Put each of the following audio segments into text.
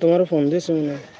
তোমারও ফোন দিয়েছে মনে হয়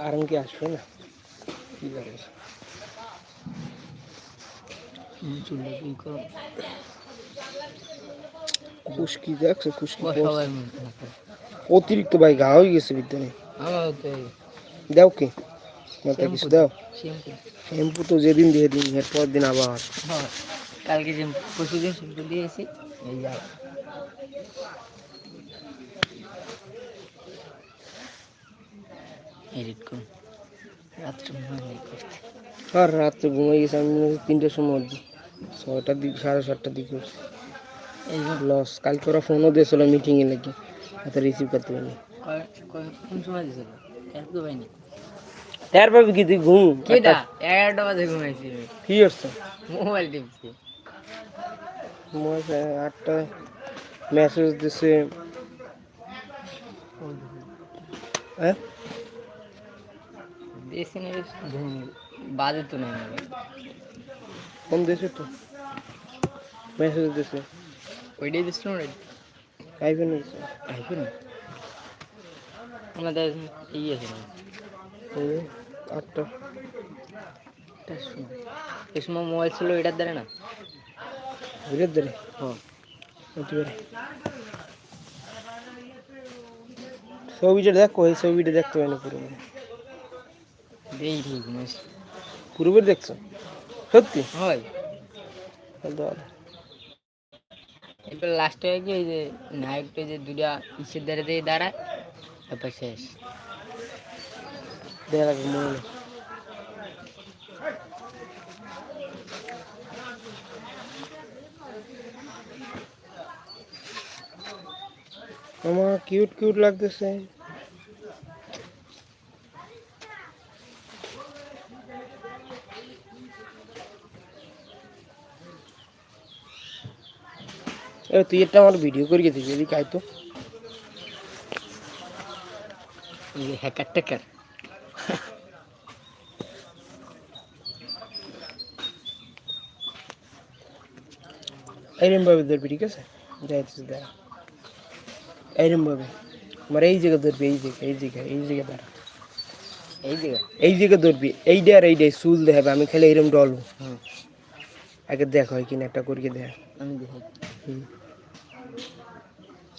কারণ কি আসবে না কি করে চুলটা কি করো খুশকি দেখছো খুশকি সবাই পড়ছে। মনে থাকে অতিরিক্ত ভাই ঘা হয়ে গেছে বিদ্যানে আমার তো দাও কি মাথা কিছু দাও শ্যাম্পু শ্যাম্পু তো যেদিন দিয়ে দিন এর পর দিন আবার হ্যাঁ কালকে যে পরশু দিন শ্যাম্পু দিয়েছি এই যা এডিট করুন রাত্রে হয় করতে। আর রাত্রে ঘুমাই গেছে আমি হচ্ছে তিনটের সময়। ছয়টার দিক সাড়ে সাতটার দিকে যে লস কালকে ওরা ফোনও দিয়েছিল মিটিংয়ে নাকি এত রিসিভ করতে পারিনি। কোন সময় দিয়েছিল? তো পাইনি। তার ভাবি কি তুই ঘুম? কেটা? এগারোটা বাজে ঘুমাইছি কি করছ? মোবাইল টিপছি। মোবাইল আটটায় মেসেজ দিছে। হ্যাঁ? দিয়েছি না বেশ বাজে তো নাই মোবাইল ফোন দিয়েছে তো? মেসেজ দিছে। ওইটাই দিচ্ছিল না আইফোন আইফোন? আমাদের এই আছে না? আটটা। এটার এই সময় মোবাইল ছিল এটার দ্বারা না? ঘুরে ধরে হ্যাঁ। ছবিটা দেখো এই ছবিটা দেখতে হয় না পুরো। দেই ঠিক ঘুমাইছি পুরোপুরি দেখছো সত্যি হয় তাহলে তো ভালো। এরপর লাস্টে হয় কি ওই যে নায়কটা যে দুটা ইসের ধারে দিয়ে দাঁড়ায় তারপর শেষ দেখা লাগবে মনে নেই। আমার কিউট কিউট লাগতেছে এ তুই একটা আমার ভিডিও করিয়ে দিবি এদিকে আয় তো এই যে হ্যাকার ট্যাকার এইরম ভাবে ধরবি ঠিক আছে যাইতেছে দাঁড়া এইরম ভাবে আমার এই জায়গা ধরবি এই জায়গা এই জায়গা এই জায়গা দাঁড়া এই যে এই জায়গা ধরবি এইটা আর এইটাই চুল দেখাবে আমি খালি এরম ডলবো হুম আগে দেখ হয় কিনা একটা করিয়ে দেখ আমি দেখি হুম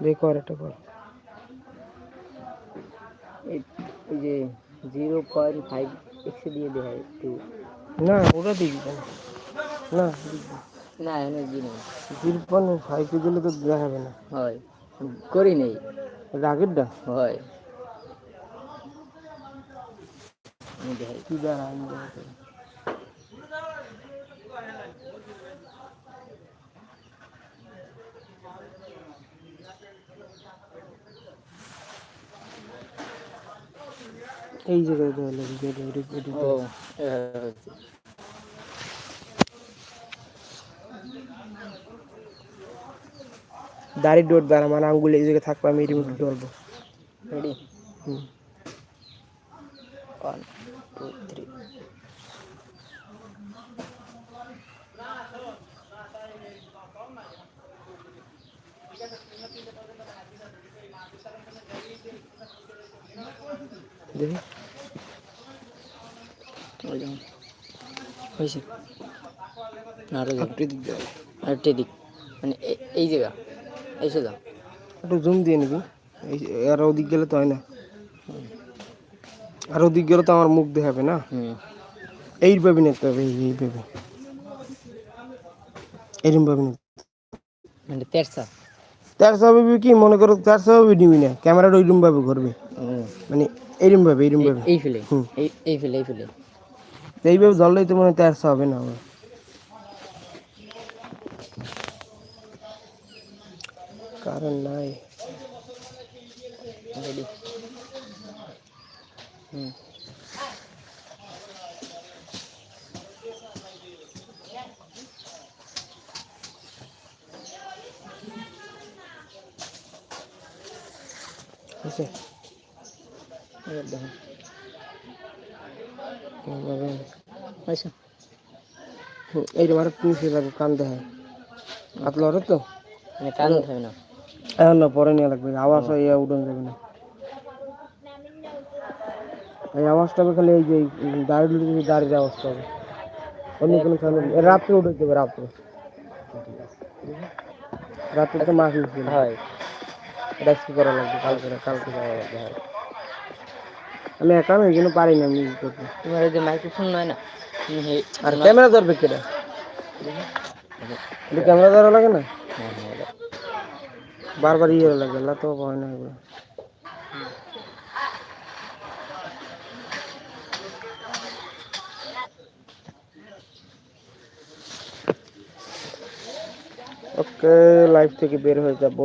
দেখো আর একটা কর এই যে জিরো পয়েন্ট ফাইভ এক্সে দিয়ে দেয় একটু। না ওটা দিবি কেন? না না এনার্জি নেই জিরো পয়েন্ট ফাইভ দিলে তো দেখাবে না। হয় করি নেই। রাগেরটা? হয়। দেখাই কি দাঁড়া আমি এই জায়গায় দেওয়া লাগবে এটা এটা এটা ও এভাবে হচ্ছে দাড়ি ডোর দ্বারা মানে আঙ্গুলে এই জায়গায় থাকবে আমি রিমোট ডলবো রেডি হুম ওয়ান টু থ্রি দেখি ওই যেমন হয়েছে। আরও আরেকটা দিক মানে এই জায়গা। এই সোজা। একটু জুম দিয়ে নিবি। এই আর ওদিক গেলে তো হয় না। আর ওদিক গেলে তো আমার মুখ দেখাবে না। এই ভাবে নিতে হবে এই ভাবে এরম ভাবে নিতে মানে তেরসা। চারশো ভাবে কি? মনে করো চারশো ভাবে নিবি না। ক্যামেরাটা ওইরকম ভাবে ঘুরবে। মানে এরম ভাবে এরম ভাবে। এই ফেলে। এই ফেলে এই ফেলে। এইভাবে ধরলেই তো মনে হয় চারশো হবে না আমার কারণ নাই। হুম। আছে এইরকম আর লাগবে তো? মানে কান উঠাবে না। এখন না পরে নিয়ে লাগবে। আওয়াজ হয় ইয়া উঠন যাবে না। এই আওয়াজটা হবে খালি এই যে এই দাড়ি লুটে দাড়ির আওয়াজটা হবে। অন্য কোনো খালি রাত্রে উঠে দেবে রাত্রে। রাত্রে তো মাছ হয়। এটা করা লাগবে কালকে কালকে যাওয়া লাগবে হয়। আমি একা আমি এগুলো পারি না আমি করতে তোমার এই যে মাইক্রোফোন নয় না তুমি হে- আর ক্যামেরা ধরবে কেটা এটা ক্যামেরা ধরা লাগে না হ্যাঁ, হ্যাঁ, এটা। বারবার ইয়ে লাগে আল্লাহ তো হয় না এগুলো ওকে লাইফ থেকে বের হয়ে যাব